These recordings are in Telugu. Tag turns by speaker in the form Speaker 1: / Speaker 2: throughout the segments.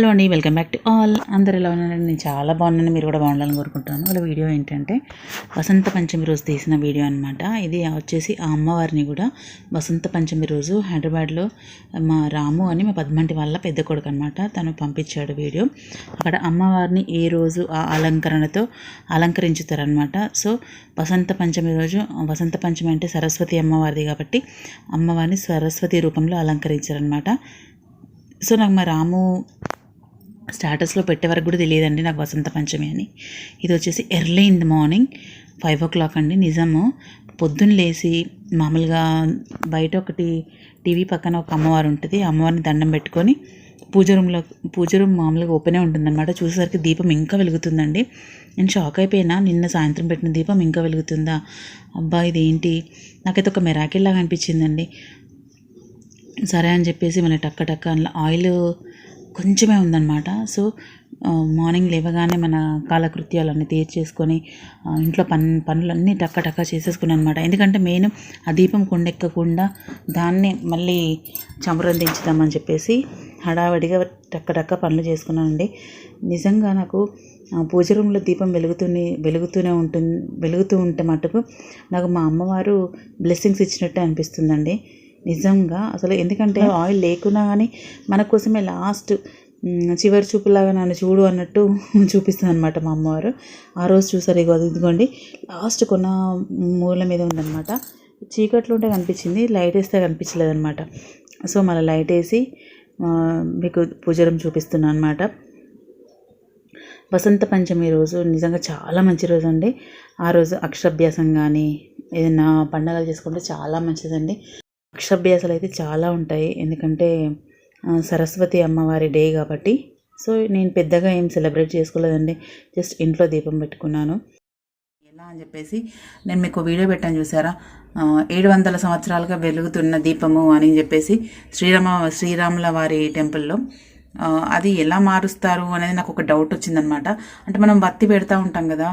Speaker 1: హలో అండి వెల్కమ్ బ్యాక్ టు ఆల్. అందరు ఎలా ఉన్నారండి? నేను చాలా బాగున్నాను మీరు కూడా బాగుండాలని కోరుకుంటున్నాను. వాళ్ళ వీడియో ఏంటంటే వసంత పంచమి రోజు తీసిన వీడియో అనమాట ఇది వచ్చేసి ఆ అమ్మవారిని కూడా వసంత పంచమి రోజు హైదరాబాద్లో మా రాము అని మా పద్మంటి వాళ్ళ పెద్ద కొడుకు అనమాట తను పంపించాడు వీడియో. అక్కడ అమ్మవారిని ఏ రోజు ఆ అలంకరణతో అలంకరించుతారనమాట సో వసంత పంచమి రోజు వసంత పంచమి అంటే సరస్వతి అమ్మవారిది కాబట్టి అమ్మవారిని సరస్వతి రూపంలో అలంకరించారనమాట సో నాకు మా రాము స్టాటస్లో పెట్టే వరకు కూడా తెలియదండి నాకు వసంత పంచమి అని. ఇది వచ్చేసి early in the morning five o'clock అండి. నిజము పొద్దున్న లేచి మామూలుగా బయట ఒకటి టీవీ పక్కన ఒక అమ్మవారు ఉంటుంది. అమ్మవారిని దండం పెట్టుకొని పూజ రూమ్లో పూజ రూమ్ మామూలుగా ఓపెనే ఉంటుందన్నమాట. చూసేసరికి దీపం ఇంకా వెలుగుతుందండి. నేను షాక్ అయిపోయినా నిన్న సాయంత్రం పెట్టిన దీపం ఇంకా వెలుగుతుందా? అబ్బా ఇదేంటి? నాకైతే ఒక మెరాకిల్ లాగా అనిపించిందండి. సరే అని చెప్పేసి మళ్ళీ టక్క టక్క ఆయిల్ కొంచెమే ఉందన్నమాట. సో మార్నింగ్ లేవగానే మన కాలకృత్యాలన్నీ తీర్చేసుకొని ఇంట్లో పన్ పనులన్నీ టక్క టక్క చేసేసుకున్నాను అనమాట ఎందుకంటే మెయిన్ ఆ దీపం కొండెక్కకుండా దాన్ని మళ్ళీ చమరందించుదామని చెప్పేసి హడావడిగా టక్క టక్క పనులు చేసుకున్నానండి. నిజంగా నాకు పూజ రూమ్లో దీపం వెలుగుతూనే వెలుగుతూనే ఉంటుంది వెలుగుతూ ఉంటే మటుకు నాకు మా అమ్మవారు బ్లెస్సింగ్స్ ఇచ్చినట్టే అనిపిస్తుందండి. నిజంగా అసలు ఎందుకంటే ఆయిల్ లేకున్నా కానీ మన కోసమే లాస్ట్ చివరి చూపులాగా నన్ను చూడు అన్నట్టు చూపిస్తుంది అనమాట మా అమ్మవారు. ఆ రోజు చూసారు ఇగో ఇదిగోండి. లాస్ట్ కొన్న మూల మీద ఉందన్నమాట. చీకట్లో ఉంటే కనిపించింది లైట్ వేస్తే కనిపించలేదు అనమాట సో మళ్ళీ లైట్ వేసి మీకు పూజరం చూపిస్తున్నాను అనమాట వసంత పంచమి రోజు నిజంగా చాలా మంచి రోజు అండి. ఆ రోజు అక్షరాభ్యాసం కానీ ఏదైనా పండగలు చేసుకుంటే చాలా మంచిదండి. అక్షరాభ్యాసాలు అయితే చాలా ఉంటాయి. ఎందుకంటే సరస్వతి అమ్మవారి డే కాబట్టి. సో నేను పెద్దగా ఏం సెలబ్రేట్ చేసుకోలేదండి. జస్ట్ ఇంట్లో దీపం పెట్టుకున్నాను. ఎలా అని చెప్పేసి నేను మీకు వీడియో పెట్టాను చూసారా? ఏడు వందల సంవత్సరాలుగా వెలుగుతున్న దీపము అని చెప్పేసి శ్రీరామ శ్రీరాముల వారి టెంపుల్లో. అది ఎలా మారుస్తారు అనేది నాకు ఒక డౌట్ వచ్చిందనమాట. అంటే మనం బత్తి పెడతా ఉంటాం కదా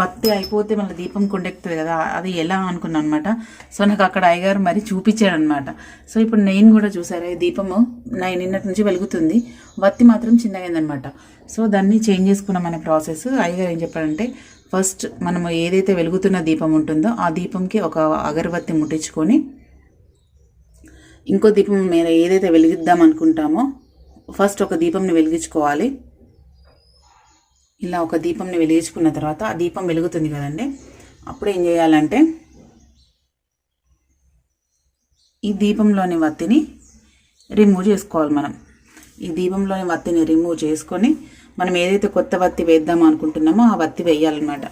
Speaker 1: వత్తి అయిపోతే మళ్ళీ దీపం కొండెక్కుతుంది కదా అది ఎలా అనుకున్నాను అనమాట సో నాకు అక్కడ అయ్యగారు మరి చూపించాడు అనమాట సో ఇప్పుడు నేను కూడా చూసారా ఈ దీపము? నైన్ నిన్నటి నుంచి వెలుగుతుంది. వత్తి మాత్రం చిన్నగైందనమాట సో దాన్ని చేంజ్ చేసుకున్నాం అనే ప్రాసెస్. అయ్యగారు ఏం చెప్పాడంటే ఫస్ట్ మనము ఏదైతే వెలుగుతున్న దీపం ఉంటుందో ఆ దీపంకి ఒక అగరబత్తి ముట్టించుకొని ఇంకో దీపం మేము ఏదైతే వెలిగిద్దాం అనుకుంటామో ఫస్ట్ ఒక దీపంని వెలిగించుకోవాలి. ఇలా ఒక దీపంని వెలిగించుకున్న తర్వాత ఆ దీపం వెలుగుతుంది కదండి. అప్పుడు ఏం చేయాలంటే ఈ దీపంలోని వత్తిని రిమూవ్ చేసుకోవాలి మనం. ఈ దీపంలోని వత్తిని రిమూవ్ చేసుకొని మనం ఏదైతే కొత్త వత్తి వేద్దాం అనుకుంటున్నామో ఆ వత్తి వేయాలన్నమాట.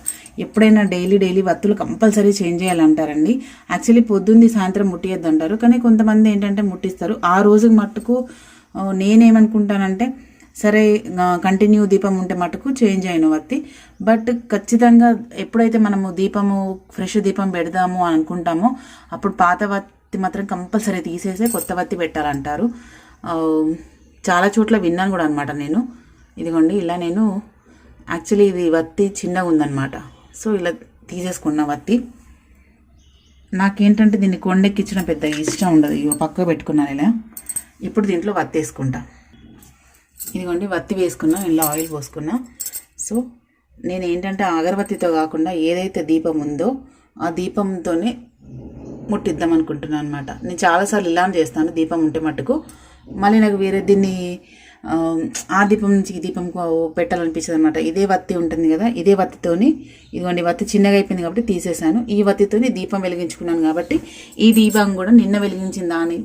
Speaker 1: ఎప్పుడైనా డైలీ డైలీ వత్తులు కంపల్సరీ చేంజ్ చేయాలంటారండి. యాక్చువల్లీ పొద్దుంది సాయంత్రం ముట్టియద్దు అంటారు కానీ కొంతమంది ఏంటంటే ముట్టిస్తారు. ఆ రోజు మట్టుకు నేనేమనుకుంటానంటే సరే కంటిన్యూ దీపం ఉంటే మటుకు చేంజ్ అయిన వత్తి. బట్ ఖచ్చితంగా ఎప్పుడైతే మనము దీపము ఫ్రెష్ దీపం పెడదాము అని అనుకుంటామో అప్పుడు పాత వత్తి మాత్రం కంపల్సరీ తీసేసే కొత్త వత్తి పెట్టాలంటారు. చాలా చోట్ల విన్నాను కూడా అనమాట నేను. ఇదిగోండి ఇలా నేను యాక్చువల్లీ ఇది వత్తి చిన్నగా ఉందన్నమాట. సో ఇలా తీసేసుకున్న వత్తి. నాకేంటంటే దీన్ని కొండెక్కించడం పెద్ద ఇష్టం ఉండదు. ఇవి పక్కకు పెట్టుకున్నాను ఇలా. ఇప్పుడు దీంట్లో వత్తేసుకుంటాను ఇదిగోండి వత్తి వేసుకున్నాం ఇలా ఆయిల్ పోసుకున్నాం. సో నేను ఏంటంటే అగరబత్తితో కాకుండా ఏదైతే దీపం ఉందో ఆ దీపంతోనే ముట్టిద్దాం అనుకుంటున్నాను అనమాట నేను చాలాసార్లు ఇలానే చేస్తాను దీపం ఉంటే మట్టుకు. మళ్ళీ నాకు వేరే దీన్ని ఆ, దీపం నుంచి ఈ దీపం పెట్టాలనిపించదు అనమాట ఇదే వత్తి ఉంటుంది కదా ఇదే వత్తితోని ఇదిగోండి వత్తి చిన్నగా అయిపోయింది కాబట్టి తీసేసాను. ఈ వత్తితోని దీపం వెలిగించుకున్నాను కాబట్టి ఈ దీపం కూడా నిన్న వెలిగించిన దాని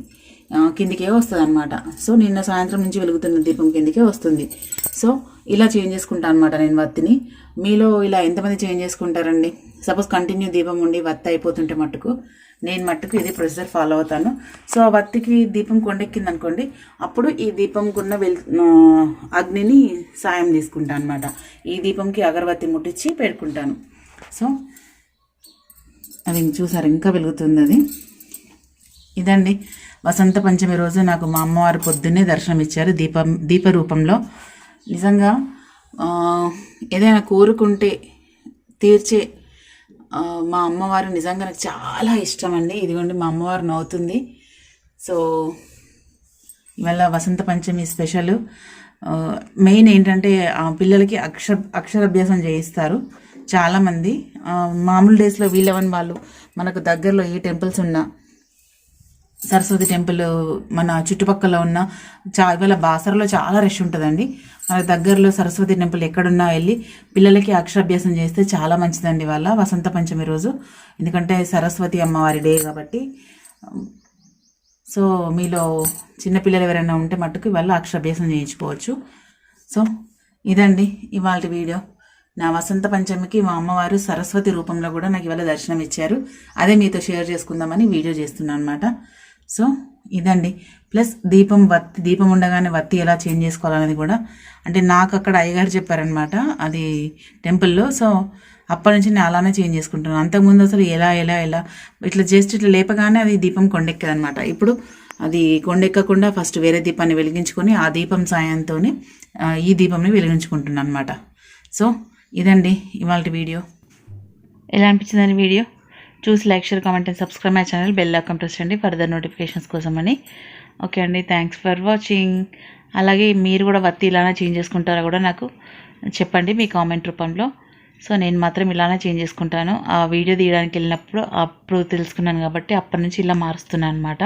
Speaker 1: కిందికే వస్తుంది అనమాట సో నిన్న సాయంత్రం నుంచి వెలుగుతున్న దీపం కిందికే వస్తుంది. సో ఇలా చేంజ్ చేసుకుంటాను అనమాట నేను వత్తిని. మీలో ఇలా ఎంతమంది చేంజ్ చేసుకుంటారండి? సపోజ్ కంటిన్యూ దీపం ఉండి వత్తి అయిపోతుంటే మట్టుకు నేను మట్టుకు ఇది ప్రొసీజర్ ఫాలో అవుతాను. సో ఆ వత్తికి దీపం కొండెక్కింది అనుకోండి అప్పుడు ఈ దీపంకున్న వెల్ అగ్నిని సాయం తీసుకుంటాను అనమాట ఈ దీపంకి అగరబత్తి ముట్టించి పెట్టుకుంటాను సో అది చూసారు ఇంకా వెలుగుతుంది అది. ఇదండి. వసంత పంచమి రోజు నాకు మా అమ్మవారు పొద్దున్నే దర్శనం ఇచ్చారు దీపం దీప రూపంలో నిజంగా ఏదైనా కోరుకుంటే తీర్చే మా అమ్మవారు నిజంగా నాకు చాలా ఇష్టం అండి ఇదిగోండి మా అమ్మవారు నవ్వుతుంది. సో ఇవాళ వసంత పంచమి స్పెషల్. మెయిన్ ఏంటంటే ఆ పిల్లలకి అక్షర అక్షరాభ్యాసం చేయిస్తారు చాలామంది. మామూలు డేస్లో వీళ్ళవని వాళ్ళు మనకు దగ్గరలో ఏ టెంపుల్స్ ఉన్నా సరస్వతి టెంపుల్ మన చుట్టుపక్కల ఉన్న చా ఇవాళ బాసరలో చాలా రష్ ఉంటుందండి. మన దగ్గరలో సరస్వతి టెంపుల్ ఎక్కడున్నా వెళ్ళి పిల్లలకి అక్షరాభ్యాసం చేస్తే చాలా మంచిదండి వాళ్ళ వసంత పంచమి రోజు. ఎందుకంటే సరస్వతి అమ్మవారి డే కాబట్టి. సో మీలో చిన్నపిల్లలు ఎవరైనా ఉంటే మట్టుకు ఇవాళ అక్షరాభ్యాసం చేయించుకోవచ్చు. సో ఇదండి ఇవాళ వీడియో. నా వసంత పంచమికి మా అమ్మవారు సరస్వతి రూపంలో కూడా నాకు ఇవాళ దర్శనం ఇచ్చారు అదే మీతో షేర్ చేసుకుందామని వీడియో చేస్తున్నాను అనమాట సో ఇదండి. ప్లస్ దీపం వత్తి దీపం ఉండగానే వత్తి ఎలా చేంజ్ చేసుకోవాలనేది కూడా. అంటే నాకు అక్కడ అయ్యగారు చెప్పారనమాట అది టెంపుల్లో. సో అప్పటి నుంచి నేను అలానే చేంజ్ చేసుకుంటున్నాను. అంతకుముందు అసలు ఎలా ఎలా ఎలా. ఇట్లా జస్ట్ ఇట్లా లేపగానే అది దీపం కొండెక్కదనమాట ఇప్పుడు అది కొండెక్కకుండా ఫస్ట్ వేరే దీపాన్ని వెలిగించుకొని ఆ దీపం సాయంతో ఈ దీపంని వెలిగించుకుంటున్నాను అనమాట సో ఇదండి ఇవాళ వీడియో. ఎలా అనిపించిందని వీడియో? చూసి like share comment and subscribe my channel bell icon press చేయండి ఫర్దర్ నోటిఫికేషన్స్ కోసమని. ఓకే అండి థ్యాంక్స్ ఫర్ వాచింగ్ అలాగే మీరు కూడా వత్తి ఇలానే చేంజ్ చేసుకుంటారా కూడా నాకు చెప్పండి మీ కామెంట్ రూపంలో. సో నేను మాత్రం ఇలానే చేంజ్ చేసుకుంటాను. ఆ వీడియో తీయడానికి వెళ్ళినప్పుడు అప్పుడు తెలుసుకున్నాను కాబట్టి అప్పటి నుంచి ఇలా మారుస్తున్నాను అనమాట